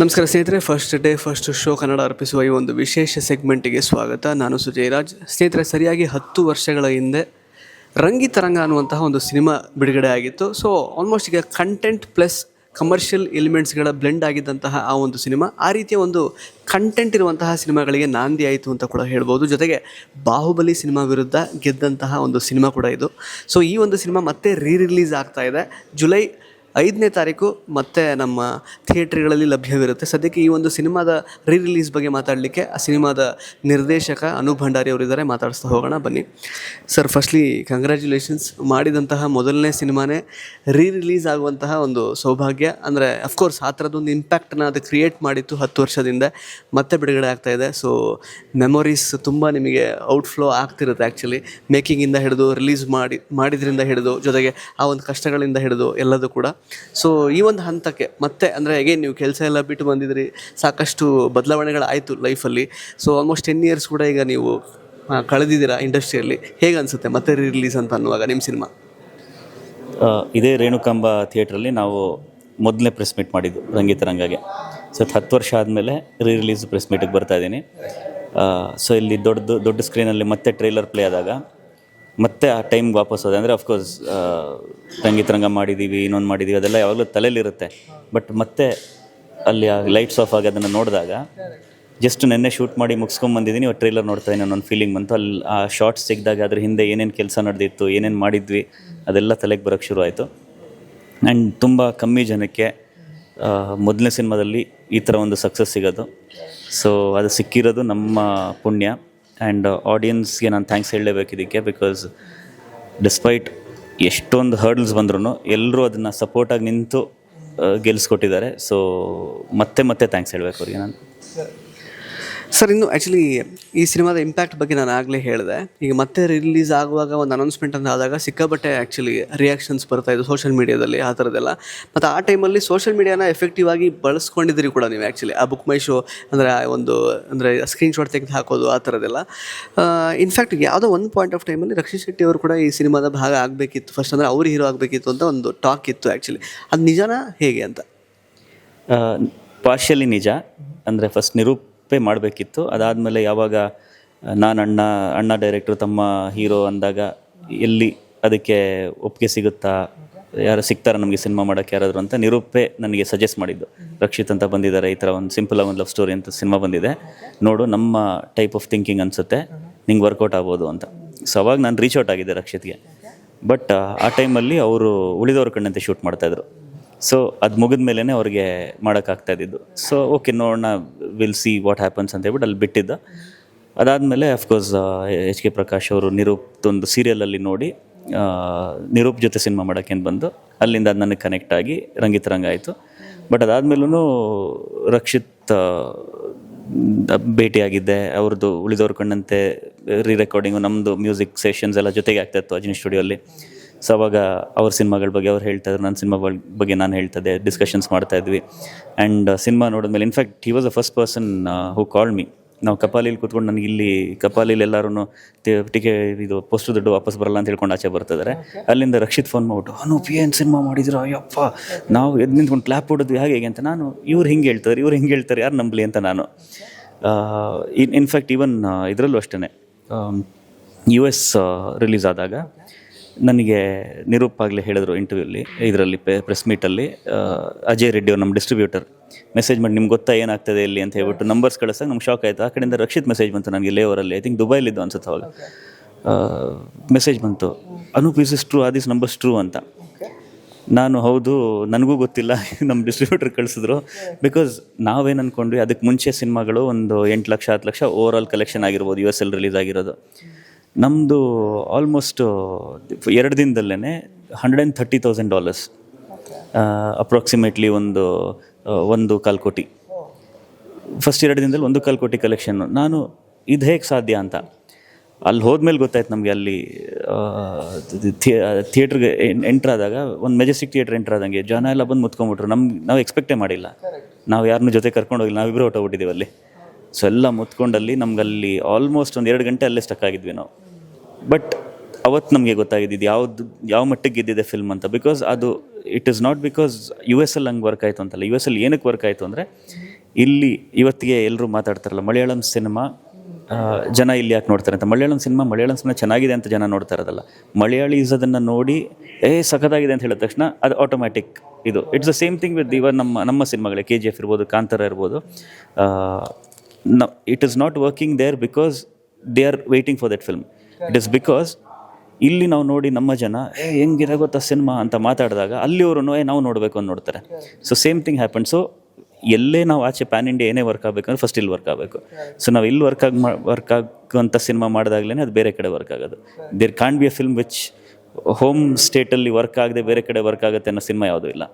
ನಮಸ್ಕಾರ ಸ್ನೇಹಿತರೆ first day first show Kannada ಅರ್ಪಿಸುವ ಈ ಒಂದು ವಿಶೇಷ ಸೆಗ್ಮೆಂಟಿಗೆ ಸ್ವಾಗತ. ನಾನು ಸುಜಯರಾಜ್. ಸ್ನೇಹಿತರೆ, ಸರಿಯಾಗಿ ಹತ್ತು ವರ್ಷಗಳ ಹಿಂದೆ ರಂಗಿತರಂಗ ಅನ್ನುವಂತಹ ಒಂದು ಸಿನಿಮಾ ಬಿಡುಗಡೆ ಆಗಿತ್ತು. ಸೊ ಆಲ್ಮೋಸ್ಟ್ ಈಗ ಕಂಟೆಂಟ್ ಪ್ಲಸ್ ಕಮರ್ಷಿಯಲ್ ಎಲಿಮೆಂಟ್ಸ್ಗಳ ಬ್ಲೆಂಡ್ ಆಗಿದ್ದಂತಹ ಆ ಒಂದು ಸಿನಿಮಾ, ಆ ರೀತಿಯ ಒಂದು ಕಂಟೆಂಟ್ ಇರುವಂತಹ ಸಿನಿಮಾಗಳಿಗೆ ನಾಂದಿ ಆಯಿತು ಅಂತ ಕೂಡ ಹೇಳ್ಬೋದು. ಜೊತೆಗೆ ಬಾಹುಬಲಿ ಸಿನಿಮಾ ವಿರುದ್ಧ ಗೆದ್ದಂತಹ ಒಂದು ಸಿನಿಮಾ ಕೂಡ ಇದು. ಸೊ ಈ ಒಂದು ಸಿನಿಮಾ ಮತ್ತೆ ರೀ ರಿಲೀಸ್ ಆಗ್ತಾ ಇದೆ. ಜುಲೈ ಐದನೇ ತಾರೀಕು ಮತ್ತೆ ನಮ್ಮ ಥಿಯೇಟ್ರ್ಗಳಲ್ಲಿ ಲಭ್ಯವಿರುತ್ತೆ. ಸದ್ಯಕ್ಕೆ ಈ ಒಂದು ಸಿನಿಮಾದ ರೀ ರಿಲೀಸ್ ಬಗ್ಗೆ ಮಾತಾಡಲಿಕ್ಕೆ ಆ ಸಿನಿಮಾದ ನಿರ್ದೇಶಕ ಅನು ಭಂಡಾರಿ ಅವರಿದ್ದಾರೆ. ಮಾತಾಡಿಸ್ತಾ ಹೋಗೋಣ, ಬನ್ನಿ. ಸರ್ ಫಸ್ಟ್ಲಿ ಕಂಗ್ರ್ಯಾಚುಲೇಷನ್ಸ್ ಮಾಡಿದಂತಹ ಮೊದಲನೇ ಸಿನಿಮಾನೇ ರೀ ರಿಲೀಸ್ ಆಗುವಂತಹ ಒಂದು ಸೌಭಾಗ್ಯ. ಅಂದರೆ ಅಫ್ಕೋರ್ಸ್ ಆ ಥರದ್ದೊಂದು ಇಂಪ್ಯಾಕ್ಟನ್ನ ಅದು ಕ್ರಿಯೇಟ್ ಮಾಡಿತ್ತು ಹತ್ತು ವರ್ಷದಿಂದ. ಮತ್ತೆ ಬಿಡುಗಡೆ ಆಗ್ತಾ ಇದೆ. ಸೊ ಮೆಮೊರೀಸ್ ತುಂಬ ನಿಮಗೆ ಔಟ್ಫ್ಲೋ ಆಗ್ತಿರುತ್ತೆ ಆ್ಯಕ್ಚುಲಿ ಮೇಕಿಂಗಿಂದ ಹಿಡಿದು ರಿಲೀಸ್ ಮಾಡಿ, ಮಾಡಿದ್ರಿಂದ ಹಿಡಿದು, ಜೊತೆಗೆ ಆ ಒಂದು ಕಷ್ಟಗಳಿಂದ ಹಿಡಿದು ಎಲ್ಲದೂ ಕೂಡ. ಸೊ ಈ ಒಂದು ಹಂತಕ್ಕೆ ಮತ್ತೆ ಅಂದರೆ ಹೇಗೆ ನೀವು ಕೆಲಸ ಎಲ್ಲ ಬಿಟ್ಟು ಬಂದಿದ್ರಿ, ಸಾಕಷ್ಟು ಬದಲಾವಣೆಗಳಾಯಿತು ಲೈಫಲ್ಲಿ ಸೊ ಆಲ್ಮೋಸ್ಟ್ ಟೆನ್ ಇಯರ್ಸ್ ಕೂಡ ಈಗ ನೀವು ಕಳೆದಿದ್ದೀರಾ ಇಂಡಸ್ಟ್ರಿಯಲ್ಲಿ ಹೇಗೆ ಅನಿಸುತ್ತೆ ಮತ್ತೆ ರಿಲೀಸ್ ಅಂತ ಅನ್ನುವಾಗ ನಿಮ್ಮ ಸಿನಿಮಾ? ಇದೇ ರೇಣುಕಾಂಬ ಥಿಯೇಟ್ರಲ್ಲಿ ನಾವು ಮೊದಲನೇ ಪ್ರೆಸ್ ಮೀಟ್ ಮಾಡಿದ್ದು ರಂಗಿತರಂಗಗೆ ಸೊ ಹತ್ತು ವರ್ಷ ಆದಮೇಲೆ ರೀ ರಿಲೀಸ್ ಪ್ರೆಸ್ ಮೀಟಿಗೆ ಬರ್ತಾ ಇದ್ದೀನಿ. ಸೊ ಇಲ್ಲಿ ದೊಡ್ಡದು ದೊಡ್ಡ ಸ್ಕ್ರೀನಲ್ಲಿ ಮತ್ತೆ ಟ್ರೈಲರ್ ಪ್ಲೇ ಆದಾಗ ಮತ್ತೆ ಆ ಟೈಮ್ಗೆ ವಾಪಸ್ ಹೋದೆ. ಅಂದರೆ ಅಫ್ಕೋರ್ಸ್ ರಂಗಿತರಂಗ ಮಾಡಿದ್ದೀವಿ ಇನ್ನೊಂದು ಮಾಡಿದ್ದೀವಿ ಅದೆಲ್ಲ ಯಾವಾಗಲೂ ತಲೆಯಲ್ಲಿರುತ್ತೆ. ಬಟ್ ಮತ್ತೆ ಅಲ್ಲಿ ಆ ಲೈಟ್ಸ್ ಆಫ್ ಆಗಿ ಅದನ್ನು ನೋಡಿದಾಗ ಜಸ್ಟ್ ನೆನ್ನೆ ಶೂಟ್ ಮಾಡಿ ಮುಗಿಸ್ಕೊಂಬಂದಿದ್ದೀನಿ ಇವತ್ತು ಟ್ರೈಲರ್ ನೋಡ್ತಾ ಇದ್ದೀನಿ ಅನ್ನೋ ಫೀಲಿಂಗ್ ಬಂತು. ಅಲ್ಲಿ ಆ ಶಾರ್ಟ್ಸ್ ತೆಗೆದಾಗ ಅದ್ರ ಹಿಂದೆ ಏನೇನು ಕೆಲಸ ನಡೆದಿತ್ತು, ಏನೇನು ಮಾಡಿದ್ವಿ, ಅದೆಲ್ಲ ತಲೆಗೆ ಬರೋಕ್ಕೆ ಶುರು ಆಯಿತು. ಆ್ಯಂಡ್ ತುಂಬ ಕಮ್ಮಿ ಜನಕ್ಕೆ ಮೊದಲನೇ ಸಿನಿಮಾದಲ್ಲಿ ಈ ಥರ ಒಂದು ಸಕ್ಸಸ್ ಸಿಗೋದು. ಸೊ ಅದು ಸಿಕ್ಕಿರೋದು ನಮ್ಮ ಪುಣ್ಯ. ಆ್ಯಂಡ್ ಆಡಿಯನ್ಸ್ಗೆ ನಾನು ಥ್ಯಾಂಕ್ಸ್ ಹೇಳಲೇಬೇಕು ಇದಕ್ಕೆ ಬಿಕಾಸ್ ಡಿಸ್ಪೈಟ್ ಎಷ್ಟೊಂದು ಹರ್ಡಲ್ಸ್ ಬಂದ್ರೂ ಎಲ್ಲರೂ ಅದನ್ನು ಸಪೋರ್ಟಾಗಿ ನಿಂತು ಗೆಲ್ಲಿಸ್ಕೊಟ್ಟಿದ್ದಾರೆ ಗೆಲ್ಸ್ಕೊಟ್ಟಿದ್ದಾರೆ. ಸೊ ಮತ್ತೆ ಮತ್ತೆ ಥ್ಯಾಂಕ್ಸ್ ಹೇಳಬೇಕು ಅವರಿಗೆ ನಾನು. ಸರ್, ಇನ್ನು ಆ್ಯಕ್ಚುಲಿ ಈ ಸಿನಿಮಾದ ಇಂಪ್ಯಾಕ್ಟ್ ಬಗ್ಗೆ ನಾನು ಆಗಲೇ ಹೇಳಿದೆ. ಈಗ ಮತ್ತೆ ರಿಲೀಸ್ ಆಗುವಾಗ ಒಂದು ಅನೌನ್ಸ್ಮೆಂಟ್ ಅಂತ ಆದಾಗ ಸಿಕ್ಕಾಪಟ್ಟೆ ಆ್ಯಕ್ಚುಲಿ ರಿಯಾಕ್ಷನ್ಸ್ ಬರ್ತಾ ಇದ್ದು ಸೋಷಿಯಲ್ ಮೀಡಿಯಾದಲ್ಲಿ ಆ ಥರದ್ದೆಲ್ಲ ಮತ್ತು ಆ ಟೈಮಲ್ಲಿ ಸೋಷಿಯಲ್ ಮೀಡಿಯಾನ ಎಫೆಕ್ಟಿವ್ ಆಗಿ ಬಳಸ್ಕೊಂಡಿದ್ದೀರಿ ಕೂಡ ನೀವು ಆ್ಯಕ್ಚುಲಿ ಆ ಬುಕ್ ಮೈ ಶೋ ಅಂದರೆ ಒಂದು, ಅಂದರೆ ಸ್ಕ್ರೀನ್ಶಾಟ್ ತೆಗೆದು ಹಾಕೋದು ಆ ಥರದ್ದೆಲ್ಲ ಇನ್ಫ್ಯಾಕ್ಟ್ ಯಾವುದೋ ಒಂದು ಪಾಯಿಂಟ್ ಆಫ್ ಟೈಮಲ್ಲಿ ರಕ್ಷಿತ್ ಶೆಟ್ಟಿ ಅವರು ಕೂಡ ಈ ಸಿನಿಮಾದ ಭಾಗ ಆಗಬೇಕಿತ್ತು. ಫಸ್ಟ್ ಅಂದರೆ ಅವ್ರು ಹೀರೋ ಆಗಬೇಕಿತ್ತು ಅಂತ ಒಂದು ಟಾಕ್ ಇತ್ತು ಆ್ಯಕ್ಚುಲಿ ಅದು ನಿಜನಾ ಹೇಗೆ ಅಂತ? ಪಾರ್ಷಿಯಲಿ ನಿಜ. ಅಂದರೆ ಫಸ್ಟ್ ನಿರೂಪೆ ಮಾಡಬೇಕಿತ್ತು. ಅದಾದಮೇಲೆ ಯಾವಾಗ ನಾನು ಅಣ್ಣ ಅಣ್ಣ ಡೈರೆಕ್ಟ್ರು ತಮ್ಮ ಹೀರೋ ಅಂದಾಗ ಎಲ್ಲಿ ಅದಕ್ಕೆ ಒಪ್ಪಿಗೆ ಸಿಗುತ್ತಾ, ಯಾರು ಸಿಗ್ತಾರೆ ನಮಗೆ ಸಿನಿಮಾ ಮಾಡೋಕ್ಕೆ ಯಾರಾದರೂ ಅಂತ ನಿರೂಪೆ ನನಗೆ ಸಜೆಸ್ಟ್ ಮಾಡಿದ್ದು. ರಕ್ಷಿತ್ ಅಂತ ಬಂದಿದ್ದಾರೆ, ಈ ಥರ ಒಂದು ಸಿಂಪಲ್ ಒಂದು ಲವ್ ಸ್ಟೋರಿ ಅಂತ ಸಿನಿಮಾ ಬಂದಿದೆ. ನೋಡು, ನಮ್ಮ ಟೈಪ್ ಆಫ್ ಥಿಂಕಿಂಗ್ ಅನಿಸುತ್ತೆ, ನಿಂಗೆ ವರ್ಕೌಟ್ ಆಗ್ಬೋದು ಅಂತ. ಸೊ ಅವಾಗ ನಾನು ರೀಚ್ ಔಟ್ ಆಗಿದ್ದೆ ರಕ್ಷಿತ್ಗೆ. ಬಟ್ ಆ ಟೈಮಲ್ಲಿ ಅವರು ಉಳಿದವ್ರ ಕಣ್ಣಂತೆ ಶೂಟ್ ಮಾಡ್ತಾಯಿದ್ರು ಸೊ ಅದು ಮುಗಿದ ಮೇಲೇ ಅವ್ರಿಗೆ ಮಾಡೋಕ್ಕಾಗ್ತಾ ಇದ್ದಿದ್ದು. ಸೊ ಓಕೆ ನೋಡೋಣ ವಿಲ್ ಸಿ ವಾಟ್ ಹ್ಯಾಪನ್ಸ್ ಅಂತ ಹೇಳ್ಬಿಟ್ಟು ಅಲ್ಲಿ ಬಿಟ್ಟಿದ್ದ. ಅದಾದಮೇಲೆ ಅಫ್ಕೋರ್ಸ್ ಎಚ್ ಕೆ ಪ್ರಕಾಶ್ ಅವರು ನಿರೂಪ್ದೊಂದು ಸೀರಿಯಲಲ್ಲಿ ನೋಡಿ ನಿರೂಪ್ ಜೊತೆ ಸಿನಿಮಾ ಮಾಡೋಕ್ಕೇನು ಬಂದು, ಅಲ್ಲಿಂದ ಅದು ನನಗೆ ಕನೆಕ್ಟ್ ಆಗಿ ರಂಗಿತರಂಗ ಆಯಿತು. ಬಟ್ ಅದಾದಮೇಲೂ ರಕ್ಷಿತ್ ಭೇಟಿಯಾಗಿದ್ದೆ. ಅವ್ರದ್ದು ಉಳಿದವ್ರ ಕಂಡಂತೆ ರೀ ರೆಕಾರ್ಡಿಂಗು ನಮ್ಮದು ಮ್ಯೂಸಿಕ್ ಸೆಷನ್ಸ್ ಎಲ್ಲ ಜೊತೆಗೆ ಆಗ್ತಾಯಿತ್ತು ಅಜಿನಿ ಸ್ಟುಡಿಯೋಲ್ಲಿ ಸೊ ಅವಾಗ ಅವ್ರ ಸಿನಿಮಾಗಳ ಬಗ್ಗೆ ಅವ್ರು ಹೇಳ್ತಾ ಇದ್ರು ನನ್ನ ಸಿನಿಮಾ ಬಗ್ಗೆ ನಾನು ಹೇಳ್ತದೆ ಡಿಸ್ಕಷನ್ಸ್ ಮಾಡ್ತಾ ಇದ್ವಿ ಆ್ಯಂಡ್ ಸಿನಿಮಾ ನೋಡಿದ್ಮೇಲೆ in fact he was a first person who call me ನಾವು ಕಪಾಲಿಲಿ ಕೂತ್ಕೊಂಡು ನನಗೆ ಇಲ್ಲಿ ಕಪಾಲಿಲಿ ಎಲ್ಲರೂ ಟಿಕೆ ಇದು ಪೋಸ್ಟ್ ದುಡ್ಡು ವಾಪಸ್ ಬರಲ್ಲ ಅಂತ ಹೇಳ್ಕೊಂಡು ಆಚೆ ಬರ್ತಿದ್ದಾರೆ. ಅಲ್ಲಿಂದ ರಕ್ಷಿತ್ ಫೋನ್ ಮಾಡ್ಬಿಟ್ಟು ಅನು ಪಿ ಏನು ಸಿನಿಮಾ ಮಾಡಿದ್ರು ಅಯ್ಯಪ್ಪ ನಾವು ಎದ್ದು ನಿಂತ್ಕೊಂಡು ಕ್ಲಾಪ್ ಹೊಡೋದು ಹೇಗೆ ಹೇಗೆ? ಅಂತ ನಾನು ಇವ್ರು ಹಿಂಗೆ ಹೇಳ್ತಾರೆ ಇವ್ರು ಹಿಂಗೆ ಹೇಳ್ತಾರೆ ಯಾರು ನಂಬಲಿ? ಅಂತ ನಾನು. ಇನ್ ಇನ್ಫ್ಯಾಕ್ಟ್ ಈವನ್ ಇದರಲ್ಲೂ ಅಷ್ಟೇ ಯು ಎಸ್ ರಿಲೀಸ್ ಆದಾಗ ನನಗೆ ನಿರೂಪ್ ಹೇಳಿದರು ಇಂಟರ್ವ್ಯೂಲಿ ಇದರಲ್ಲಿ ಪ್ರೆಸ್ ಮೀಟಲ್ಲಿ ಅಜಯ್ ರೆಡ್ಡಿ ಅವ್ರು ನಮ್ಮ ಡಿಸ್ಟ್ರಿಬ್ಯೂಟರ್ ಮೆಸೇಜ್ ಮಾಡಿ, ನಿಮ್ಗೆ ಗೊತ್ತಾ ಏನಾಗ್ತದೆ ಇಲ್ಲಿ? ಅಂತ ಹೇಳ್ಬಿಟ್ಟು ನಂಬರ್ಸ್ ಕಳಿಸಾಗ ನಮ್ಗೆ ಶಾಕ್ ಆಯಿತು. ಆ ಕಡೆಯಿಂದ ರಕ್ಷಿತ್ ಮೆಸೇಜ್ ಬಂತು ನನಗೆ ಲೇವರಲ್ಲಿ ಐ ಥಿಂಕ್ ದುಬೈಲಿದ್ದು ಅನ್ಸುತ್ತೆ ಅವಾಗ. ಮೆಸೇಜ್ ಬಂತು. ಅನೂಪ್ ಇಸ್ ಇಸ್ ಟ್ರೂ ಆ ದಿಸ್ ನಂಬರ್ಸ್ ಟ್ರೂ ಅಂತ. ನಾನು, ಹೌದು, ನನಗೂ ಗೊತ್ತಿಲ್ಲ. ನಮ್ಮ ಡಿಸ್ಟ್ರಿಬ್ಯೂಟರ್ ಕಳಿಸಿದ್ರು. ಬಿಕಾಸ್ ನಾವೇನು ಅಂದ್ಕೊಂಡ್ವಿ ಅದಕ್ಕೆ ಮುಂಚೆ ಸಿನಿಮಾಗಳು ಒಂದು ಎಂಟು ಲಕ್ಷ, ಹತ್ತು ಲಕ್ಷ ಓವರ್ ಆಲ್ ಕಲೆಕ್ಷನ್ ಆಗಿರ್ಬೋದು ಯು ಎಸ್ ಎಲ್ ರಿಲೀಸ್ ಆಗಿರೋದು. ನಮ್ಮದು ಆಲ್ಮೋಸ್ಟ್ ಎರಡು ದಿನದಲ್ಲೇ hundred and thirty thousand dollars approximately ಒಂದು ಒಂದು ಕಾಲು ಕೋಟಿ. ಫಸ್ಟ್ ಎರಡು ದಿನದಲ್ಲಿ ಒಂದು ಕಾಲು ಕೋಟಿ ಕಲೆಕ್ಷನ್ನು ನಾನು ಇದು ಹೇಗೆ ಸಾಧ್ಯ ಅಂತ. ಅಲ್ಲಿ ಹೋದ್ಮೇಲೆ ಗೊತ್ತಾಯ್ತು ನಮಗೆ ಅಲ್ಲಿ ಥಿಯೇಟ್ರಿಗೆ ಎಂಟ್ರ್ ಆದಾಗ ಒಂದು ಮೆಜೆಸ್ಟಿಕ್ ಥಿಯೇಟ್ರ್ ಎಂಟ್ರ್ ಆದಂಗೆ ಜನ ಎಲ್ಲ ಬಂದು ಮುತ್ಕೊಂಡ್ಬಿಟ್ರು. ನಮ್ಗೆ ನಾವು ಎಕ್ಸ್ಪೆಕ್ಟೇ ಮಾಡಿಲ್ಲ. ನಾವು ಯಾರನ್ನೂ ಜೊತೆ ಕರ್ಕೊಂಡು ಹೋಗಿಲ್ಲ. ನಾವಿಬ್ಬರು ಹೊಟ್ಟೋಗ್ಬಿಟ್ಟಿದ್ದೀವಿ ಅಲ್ಲಿ. ಸೊ ಎಲ್ಲ ಮುತ್ಕೊಂಡಲ್ಲಿ ನಮ್ಗಲ್ಲಿ ಆಲ್ಮೋಸ್ಟ್ ಒಂದು ಎರಡು ಗಂಟೆ ಅಲ್ಲೇ ಸ್ಟಕ್ ಆಗಿದ್ವಿ ನಾವು. ಬಟ್ ಅವತ್ತು ನಮಗೆ ಗೊತ್ತಾಗಿದ್ದು ಯಾವ್ದು, ಯಾವ ಮಟ್ಟಿಗೆ ಗೆದ್ದಿದೆ ಫಿಲ್ಮ್ ಅಂತ. ಬಿಕಾಸ್ ಅದು it is not because U S L ಹಂಗೆ ವರ್ಕ್ ಆಯಿತು ಅಂತಲ್ಲ. ಯು ಎಸ್ ಎಲ್ ಏನಕ್ಕೆ ವರ್ಕ್ ಆಯಿತು ಅಂದರೆ, ಇಲ್ಲಿ ಇವತ್ತಿಗೆ ಎಲ್ಲರೂ ಮಾತಾಡ್ತಾರಲ್ಲ, ಮಲಯಾಳಂ ಸಿನಿಮಾ ಜನ ಇಲ್ಲಿ ಯಾಕೆ ನೋಡ್ತಾರೆ ಅಂತ. ಮಲಯಾಳಂ ಸಿನಿಮಾ ಮಲಯಾಳಂ ಸಿನಿಮಾ ಚೆನ್ನಾಗಿದೆ ಅಂತ ಜನ ನೋಡ್ತಾ ಇರೋದಲ್ಲ. ಮಲಯಾಳೀಸ್ ಅದನ್ನು ನೋಡಿ, ಏ, ಸಖತ್ತಾಗಿದೆ ಅಂತ ಹೇಳಿದ ತಕ್ಷಣ ಅದು ಆಟೋಮ್ಯಾಟಿಕ್ ಇದು. It's the same thing with even ನಮ್ಮ ನಮ್ಮ ಸಿನಿಮಾಗಳೇ ಕೆ ಜಿ ಎಫ್ ಇರ್ಬೋದು, ಕಾಂತಾರ ಇರ್ಬೋದು. It is not working there because they are waiting for that film it is because ಇಲ್ಲಿ ನಾವು ನೋಡಿ ನಮ್ಮ ಜನ, ಏ ಹೆಂಗಿದೆ ಗೊತ್ತಾ ಸಿನಿಮಾ ಅಂತ ಮಾತಾಡಿದಾಗ ಅಲ್ಲಿಯವರು ಏ, ನಾವು ನೋಡಬೇಕು ಅಂತ ನೋಡ್ತಾರೆ. So same thing happen so ಎಲ್ಲೇ ನಾವು ಆಚೆ ಪ್ಯಾನ್ ಇಂಡಿಯಾ ಏನೇ ವರ್ಕ್ ಆಗಬೇಕಂದ್ರೆ ಫಸ್ಟ್ ಇಲ್ಲಿ ವರ್ಕ್ ಆಗಬೇಕು. ಸೊ ನಾವು ಇಲ್ಲಿ ವರ್ಕ್ ಆಗಿ ವರ್ಕ್ ಆಗುವಂಥ ಸಿನಿಮಾ ಮಾಡಿದಾಗಲೇ ಅದು ಬೇರೆ ಕಡೆ ವರ್ಕ್ ಆಗೋದು. There can't be a film which home ಸ್ಟೇಟಲ್ಲಿ work ಆಗದೆ ಬೇರೆ ಕಡೆ ವರ್ಕ್ ಆಗುತ್ತೆ ಅನ್ನೋ ಸಿನಿಮಾ ಯಾವುದೂ ಇಲ್ಲ.